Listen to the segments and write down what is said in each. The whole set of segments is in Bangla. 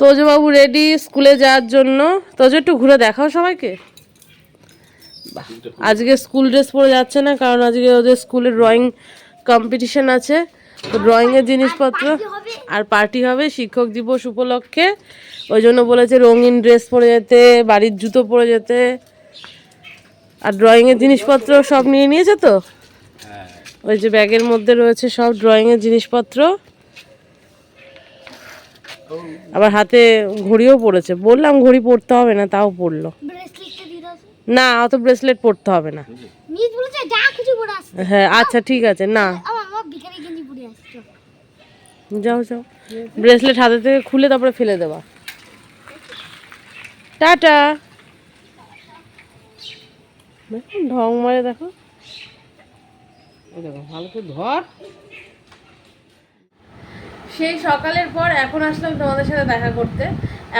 তোজবাবু রেডি স্কুলে যাওয়ার জন্য। তোজ একটু ঘুরে দেখাও সবাইকে। বাহ, আজকে স্কুল ড্রেস পরে যাচ্ছে না কারণ আজকে ওদের স্কুলে ড্রয়িং কম্পিটিশন আছে। তো ড্রয়িংয়ের জিনিসপত্র আর পার্টি হবে? শিক্ষক দিবস উপলক্ষে। ওই জন্য বলেছে রঙিন ড্রেস পরে যেতে বাড়ির জুতো পরে যেতে। আর ড্রয়িংয়ের জিনিসপত্র সব নিয়ে নিয়েছে তো? ওই যে ব্যাগের মধ্যে রয়েছে সব ড্রয়িংয়ের জিনিসপত্র। আবার হাতে ঘড়িও পড়েছে। বললাম ঘড়ি পরতে হবে না তাও পড়ল। তো। না অত ব্রেসলেট পরতে হবে না। হ্যাঁ আচ্ছা ঠিক আছে না। যাও যাও। ব্রেসলেট হাতে থেকে খুলে তারপরে ফেলে দেবা। টাটা। ঢং মারে দেখো। দেখো ভালো করে ধর। সেই সকালের পর এখন আসলাম তোমাদের সাথে দেখা করতে।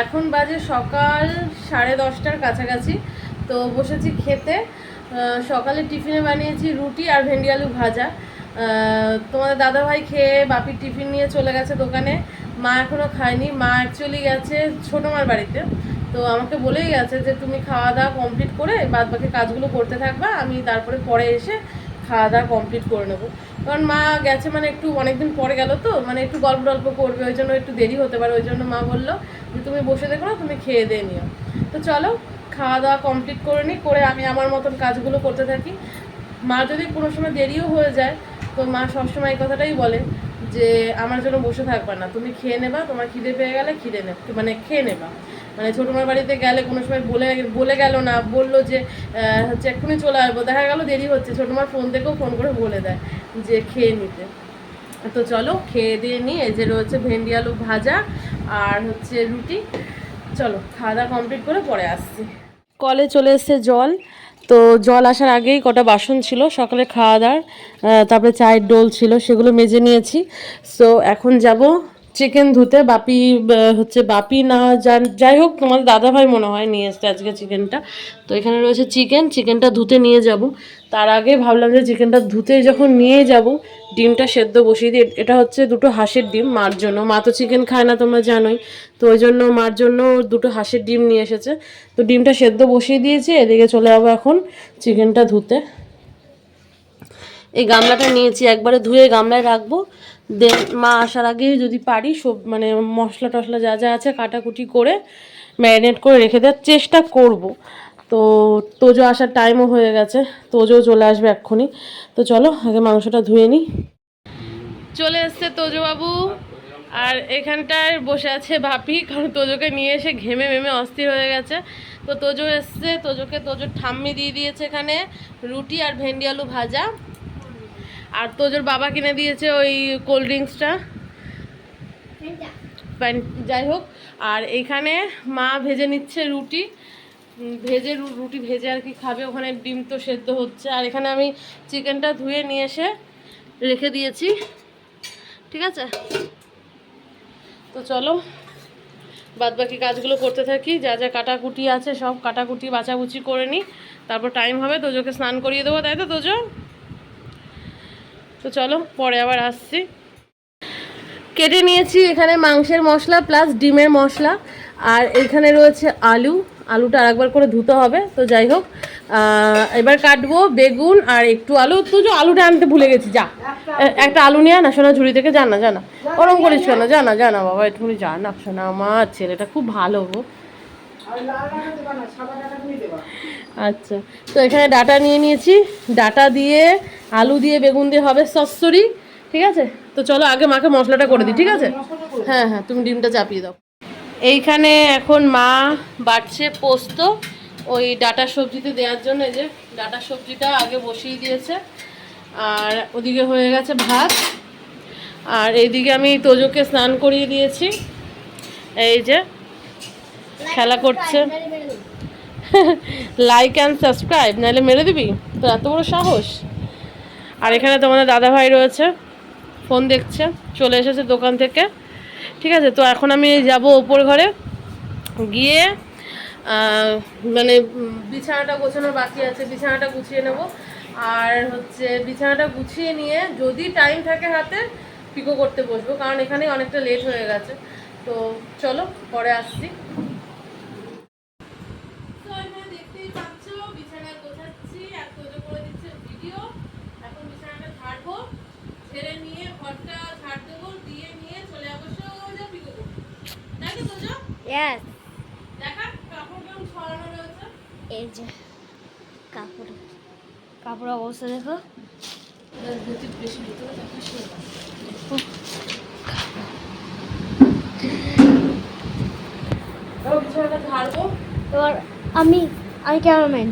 এখন বাজে সকাল সাড়ে দশটার কাছাকাছি। তো বসেছি খেতে। সকালে টিফিনে বানিয়েছি রুটি আর ভেন্ডি আলু ভাজা তোমাদের দাদাভাই খেয়ে বাপির টিফিন নিয়ে চলে গেছে দোকানে। মা এখনও খায়নি। মা অ্যাকচুয়ালি গেছে ছোটো মার বাড়িতে। তো আমাকে বলেই গেছে যে, তুমি খাওয়া দাওয়া কমপ্লিট করে বাদ বাকি কাজগুলো করতে থাকবা। আমি তারপরে পরে এসে খাওয়া দাওয়া কমপ্লিট করে নেব। কারণ মা গেছে মানে একটু অনেকদিন পরে গেল তো মানে একটু গল্প টল্প করবে, ওই জন্য একটু দেরি হতে পারে, ওই জন্য মা বলল যে তুমি বসে দেখো না, তুমি খেয়ে দিয়ে নিও। তো চলো খাওয়া দাওয়া কমপ্লিট করে নিই, করে আমি আমার মতন কাজগুলো করতে থাকি। মা যদি কোনো সময় দেরিও হয়ে যায়, তো মা সবসময় এই কথাটাই বলে যে, আমার জন্য বসে থাকবা না, তুমি খেয়ে নেবা, তোমার খিদে পেয়ে গেলে খিদে নে মানে খেয়ে নেবা। মানে ছোটো মার বাড়িতে গেলে কোনো সময় বলে বলে গেল না, বলল যে হচ্ছে এক্ষুনি চলে আসব, দেখা গেল দেরি হচ্ছে, ছোটো মার ফোন থেকেও ফোন করে বলে দেয়। যে খেয়ে নিতে। তো চলো খেয়ে দিয়ে নিয়ে এই যে রয়েছে ভেন্ডি আলু ভাজা আর হচ্ছে রুটি। চলো খাওয়া দাওয়া কমপ্লিট করে পরে আসছি। কলে চলে এসছে জল। তো জল আসার আগেই কটা বাসন ছিল, সকালে খাওয়া দাওয়ার তারপরে চায়ের ডোল ছিল, সেগুলো মেজে নিয়েছি। সো এখন যাব চিকেন ধুতে বাপি হচ্ছে বাপি না যাই হোক তোমাদের দাদাভাই মনে হয় নিয়ে এসছে আজকে চিকেনটা তো এখানে রয়েছে চিকেন চিকেনটা ধুতে নিয়ে যাব। তার আগে ভাবলাম যে চিকেনটা ধুতে যখন নিয়ে যাব, ডিমটা সেদ্ধ বসিয়ে দিই এটা হচ্ছে দুটো হাঁসের ডিম, মার জন্য। মা তো চিকেন খায় না, তোমরা জানোই। তো ওই জন্য মার জন্য দুটো হাঁসের ডিম নিয়ে এসেছে। তো ডিমটা সেদ্ধ বসিয়ে দিয়েছি, এদিকে চলে যাব এখন চিকেনটা ধুতে। এই গামলাটা নিয়েছি, একবারে ধুয়ে গামলায় রাখব। দেন মা আসার আগেই যদি পারি সব মানে মশলা টশলা যা যা আছে কাটাকুটি করে ম্যারিনেট করে রেখে দেওয়ার চেষ্টা করব। তো তোজো আসার টাইমও হয়ে গেছে। তোজো চলে আসবে এক্ষুনি। তো চলো, আগে মাংসটা ধুয়ে নিই। চলে এসছে তোজো বাবু আর এখানটায় বসে আছে ভাপি, কারণ তোজোকে নিয়ে এসে ঘেমে মেমে অস্থির হয়ে গেছে। তো তোজো এসছে। তোজোকে তোজো ঠাম্মি দিয়ে দিয়েছে এখানে রুটি আর ভেন্ডি আলু ভাজা। আর তোজোর বাবা কিনে দিয়েছে ওই কোল্ড ড্রিঙ্কসটা। যাই হোক আর এখানে মা ভেজে নিচ্ছে রুটি। ভেজে রুটি ভেজে আর কি খাবে ওখানে ডিম তো সেদ্ধ হচ্ছে। আর এখানে আমি চিকেনটা ধুয়ে নিয়ে এসে রেখে দিয়েছি। ঠিক আছে? তো চলো বাদ বাকি কাজগুলো করতে থাকি। যা যা কাটাকুটি আছে সব কাটাকুটি বাছাবুচি করে নিই। তারপর টাইম হবে তোজোকে স্নান করিয়ে দেবো। তাই তো তোজো? তো চলো, পরে আবার আসছি। কেটে নিয়েছি এখানে মাংসের মশলা প্লাস ডিমের মশলা। আর এখানে রয়েছে আলু। আলুটা আরেকবার করে ধুতে হবে, তো যাই হোক। এবার কাটবো বেগুন আর একটু আলু। তো যে আলুটা আনতে ভুলে গেছি, যা। একটা আলু নিয়ে না, সোনা ঝুড়ি থেকে জানা জানা ওরম করিস না জানা জানা বাবা একটুখানি জানা শোনা আমার ছেলেটা খুব ভালো গো। আচ্ছা তো এখানে ডাটা নিয়ে নিয়েছি। ডাটা দিয়ে আলু দিয়ে বেগুন দিয়ে হবে সস্তরি ঠিক আছে? তো চলো আগে মাকে মশলাটা করে দিই ঠিক আছে? হ্যাঁ হ্যাঁ তুমি ডিমটা চাপিয়ে দাও। এইখানে এখন মা বাটছে পোস্ত ওই ডাটা সবজিতে দেওয়ার জন্য এই যে ডাটা সবজিটা আগে বসিয়ে দিয়েছে। আর ওদিকে হয়ে গেছে ভাত। আর এইদিকে আমি তোজোকে স্নান করিয়ে দিয়েছি। এই যে খেলা করছে। লাইক অ্যান্ড সাবস্ক্রাইব নাহলে মেরে দিবি? তো এত বড় সাহস। আর এখানে তোমাদের দাদা ভাই রয়েছে। ফোন দেখছে, চলে এসেছে দোকান থেকে। ঠিক আছে, তো এখন আমি যাব ওপর ঘরে। গিয়ে মানে বিছানাটা গোছানোর বাকি আছে, বিছানাটা গুছিয়ে নেব। আর হচ্ছে বিছানাটা গুছিয়ে নিয়ে যদি টাইম থাকে হাতে, পিকো করতে বসবো। কারণ এখানে অনেকটা লেট হয়ে গেছে। তো চলো, পরে আসছি তো এখানে দেখতেই পাচ্ছ বিছানা গোছাচ্ছি আর তোজো করে দিচ্ছে ভিডিও এখন বিছানাটা ঝাড়বো ছেড়ে নিয়ে ঘরটা ঝাড় দেবো দিয়ে নিয়ে চলে যাব সোজা পিকো করতে তাই তো তোজো ইয়েস এই যে কাপড়। কাপড় অবস্থা দেখো। এবার আমি আমি ক্যামেরাম্যান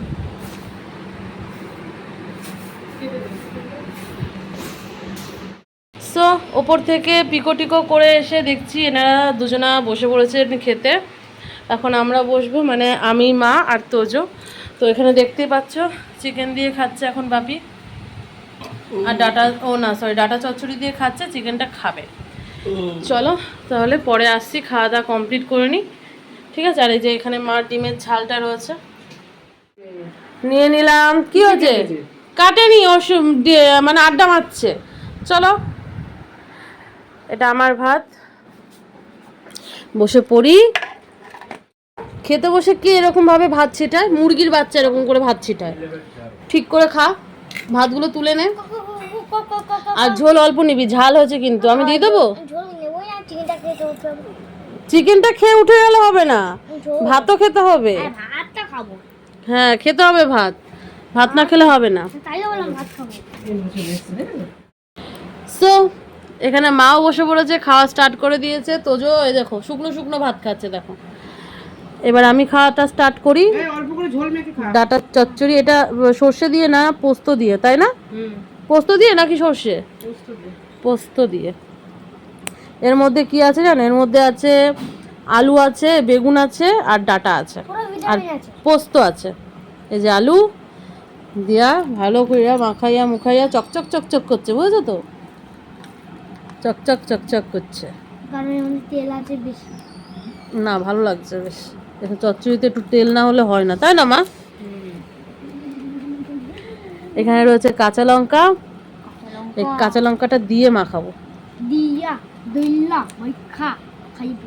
সো ওপর থেকে পিকো টিকো করে এসে দেখছি এনারা দুজনা বসে পড়েছে খেতে। এখন আমরা বসবো মানে আমি মা আর তোজো। তো এখানে দেখতেই পাচ্ছ চিকেন দিয়ে খাচ্ছে এখন বাপি। আর ডাটা ও না সরি ডাটা চচ্চড়ি দিয়ে খাচ্ছে চিকেনটা খাবে। চলো তাহলে পরে আসছি খাওয়া দাওয়া কমপ্লিট করে নিই। ঠিক আছে? আর এই যে এখানে মার ডিমের ঝালটা রয়েছে। নিয়ে নিলাম কি হয়েছে? কাটেনি ও দিয়ে- মানে আড্ডা মারছে। চলো এটা আমার ভাত। বসে পড়ি। খেতে বসে কি এরকম ভাবে ভাত ছিটায়? মুরগির বাচ্চা এরকম করে ভাত ছিটায়। ঠিক করে খা। ভাতগুলো তুলে নে। আর ঝোল অল্প নিবি। ঝাল হয়েছে কিন্তু। আমি দিয়ে দেবো? চিকেনটা খেয়ে উঠে গেলে হবে না। ভাতও খেতে হবে। হ্যাঁ খেতে হবে ভাত। ভাত না খেলে হবে না। সো এখানে মাও বসে পড়েছে খাওয়া স্টার্ট করে দিয়েছে। তোজো এই দেখো শুকনো শুকনো ভাত খাচ্ছে দেখো। এবার আমি খাওয়াটা স্টার্ট করি। অল্প করে ঝোল মেখে খা। ডাটার চচ্চড়ি এটা সর্ষে দিয়ে না পোস্ত দিয়ে তাই না? পোস্ত দিয়ে নাকি সর্ষে? পোস্ত দিয়ে। এর মধ্যে কি আছে জানো? এর মধ্যে আছে আলু আছে বেগুন আছে আর ডাটা আছে। আর পোস্ত আছে। এই যে আলু দিয়া ভালো করিয়া মাখাইয়া মুখাইয়া চকচক চকচক করছে বুঝেছ তো? চকচক চকচক করছে। কারণ এর মধ্যে তেল আছে বেশি। না ভালো লাগছে বেশ। দেখো চচ্চড়িতে একটু তেল না হলে হয় না তাই না মা? এখানে রয়েছে কাঁচা লঙ্কা। এই কাঁচা লঙ্কাটা দিয়ে মাখাবো দিয়া দইলা ওই খা খাইবো।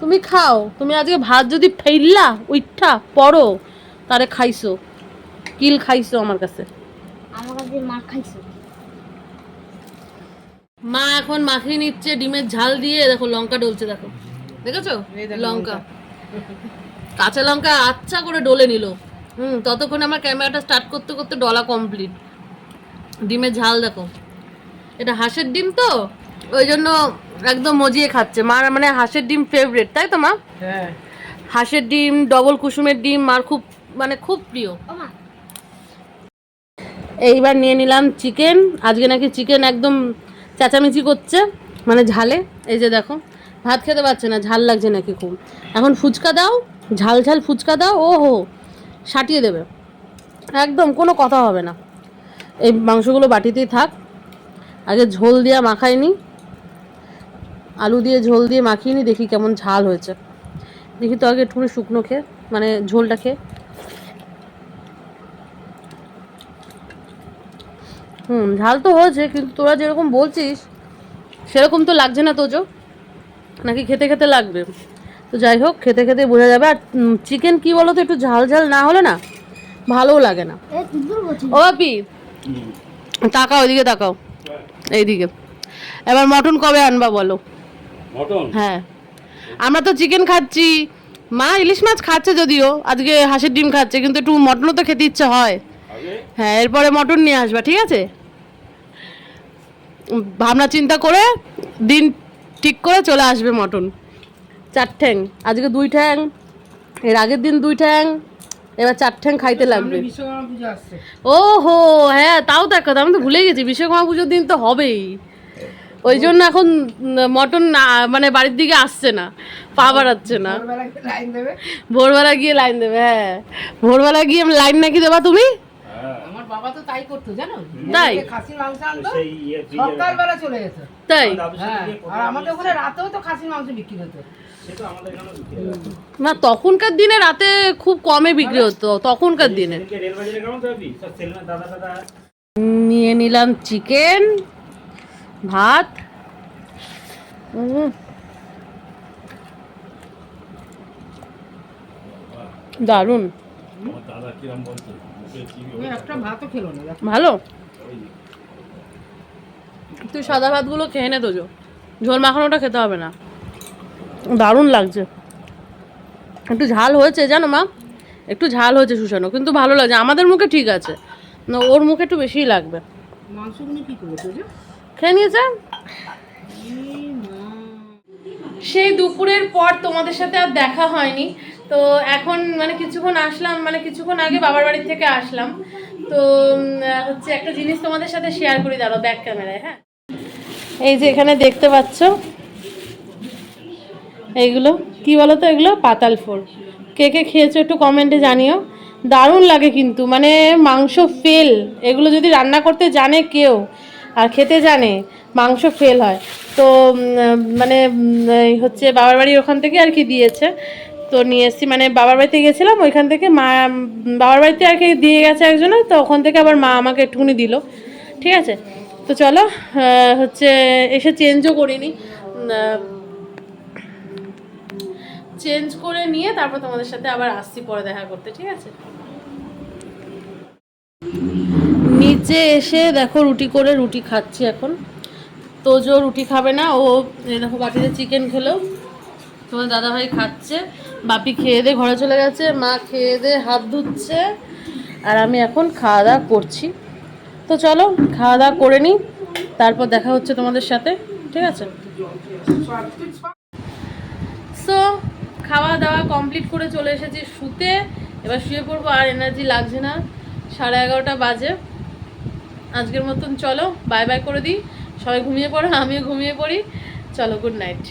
তুমি খাও। তুমি আজকে ভাত যদি ফেললা উইঠা পড়ো তারে খাইছো। কিল খাইছো আমার কাছে। আমার কাছে মার খাইছো। মা এখন মাখিয়ে নিচ্ছে ডিমের ঝাল দিয়ে দেখো লঙ্কা ডলছে দেখো। দেখেছ? লঙ্কা। কাঁচা লঙ্কা আচ্ছা করে ডলে নিল। হুম। ততক্ষণ আমার ক্যামেরাটা স্টার্ট করতে করতে ডলা কমপ্লিট ডিমের ঝাল দেখো। এটা হাঁসের ডিম তো? ওই জন্য একদম মজিয়ে খাচ্ছে। মার মানে হাঁসের ডিম ফেভারিট তাই তো মা? হ্যাঁ। হাঁসের ডিম ডবল কুসুমের ডিম মার খুব মানে খুব প্রিয়। এইবার নিয়ে নিলাম চিকেন আজকে নাকি চিকেন একদম চেঁচামেচি করছে মানে ঝালে, এই যে দেখো, ভাত খেতে পারছে না, ঝাল লাগছে নাকি খুব। এখন ফুচকা দাও, ঝাল ঝাল ফুচকা দাও ও হো সাটিয়ে দেবে। একদম, কোনো কথা হবে না। এই মাংসগুলো বাটিতেই থাক। আগে ঝোল দিয়ে মাখাই নি আলু দিয়ে ঝোল দিয়ে মাখিয়ে নি, দেখি কেমন ঝাল হয়েছে। দেখি তো আগে একটুখানি শুকনো খেয়ে মানে ঝোলটা খেয়ে। হুম ঝাল তো হয়েছে কিন্তু তোরা যেরকম বলছিস সেরকম তো লাগছে না তোজো। নাকি খেতে খেতে লাগবে। তো যাই হোক খেতে খেতে বোঝা যাবে। আর চিকেন কি বলো তো একটু ঝাল ঝাল না হলে না ভালোও লাগে না। ও বাপি তাকাও ওইদিকে তাকাও। এইদিকে। এবার মটন কবে আনবা বলো? হ্যাঁ। আমরা তো চিকেন খাচ্ছি। মা ইলিশ মাছ খাচ্ছে যদিও আজকে হাঁসের ডিম খাচ্ছে কিন্তু একটু মটনও তো খেতে ইচ্ছে হয়। হ্যাঁ এরপরে মটন নিয়ে আসবা ঠিক আছে? ভাবনা চিন্তা করে দিন ঠিক করে চলে আসবে মটন। চার ঠ্যাং আজকে দুই ঠ্যাং এর আগের দিন দুই ঠ্যাং এবার চার ঠ্যাং খাইতে লাগবে। ও হো হ্যাঁ তাও দেখ কথা আমি তো ভুলে গেছি বিশ্বকর্মা পুজোর দিন তো হবেই। ওই জন্য এখন মটন মানে বাড়ির দিকে আসছে না পা বাড়াচ্ছে না। ভোরবেলা গিয়ে লাইন দেবে হ্যাঁ। ভোরবেলা গিয়ে লাইন নাকি দেবা তুমি? বাবা তো তাই করতো জানো? তাই? খাসির মাংস আনতো সকালবেলা চলে যেত। তাই? হ্যাঁ, আর আমাদের ওখানে রাতেও তো খাসির মাংস বিক্রি হতো। না তখনকার দিনে রাতে খুব কমে বিক্রি মানে হতো তখনকার দিনে। নিয়ে নিলাম চিকেন ভাত। দারুণ। দাদা কিরম বলতো? ভালো? তুই সাদা ভাতগুলো খেয়ে নে তোজো ঝোল মাখানোটা খেতে হবে না। দারুণ লাগছে। একটু ঝাল হয়েছে জানো মা? একটু ঝাল হয়েছে শুষানো কিন্তু ভালো লাগছে। আমাদের মুখে ঠিক আছে। না ওর মুখে একটু বেশিই লাগবে। খেয়ে নিয়েছে? সেই দুপুরের পর তোমাদের সাথে আর দেখা হয়নি। তো এখন মানে কিছুক্ষণ আসলাম মানে কিছুক্ষণ আগে বাবার বাড়ি থেকে আসলাম। তো হচ্ছে একটা জিনিস তোমাদের সাথে শেয়ার করি দাঁড়ো ব্যাক ক্যামেরায় হ্যাঁ? এই যে এখানে দেখতে পাচ্ছ? এইগুলো, কি বলো তো এগুলো? পাতাল ফোর কে কে খেয়েছো একটু কমেন্টে জানিও। দারুণ লাগে কিন্তু মানে মাংস ফেল এগুলো যদি রান্না করতে জানে কেউ, আর খেতে জানে, মাংস ফেল হয়। তো মানে হচ্ছে বাবার বাড়ির ওখান থেকে আর কি দিয়েছে। তো নিয়ে এসেছি। মানে বাবার বাড়িতে গেছিলাম, ওইখান থেকে মা বাবার বাড়িতে আর কি দিয়ে গেছে একজনে, তো ওখান থেকে আবার মা আমাকে একটুখানি দিল। ঠিক আছে? তো চলো হচ্ছে এসে চেঞ্জও করিনি। চেঞ্জ করে নিয়ে তারপর তোমাদের সাথে আবার আসছি পরে দেখা করতে, ঠিক আছে? নিচে এসে দেখো রুটি করে রুটি খাচ্ছি এখন। তোজো রুটি খাবে না, ও দেখো বাটিতে চিকেন খেলো। তোমার দাদাভাই খাচ্ছে। বাপি খেয়ে দিয়ে ঘরে চলে গেছে, মা খেয়ে দিয়ে হাত ধুচ্ছে, আর আমি এখন খাওয়া দাওয়া করছি। তো চলো, খাওয়া দাওয়া করে নিই, তারপর দেখা হচ্ছে তোমাদের সাথে, ঠিক আছে? সো খাওয়া দাওয়া কমপ্লিট করে চলে এসেছি শুতে, এবার শুয়ে পড়ব, আর এনার্জি লাগছে না, সাড়ে এগারোটা বাজে। আজকের মতন চলো বাই বাই করে দিই, সবাই ঘুমিয়ে পড়ো, আমিও ঘুমিয়ে পড়ি, চলো গুড নাইট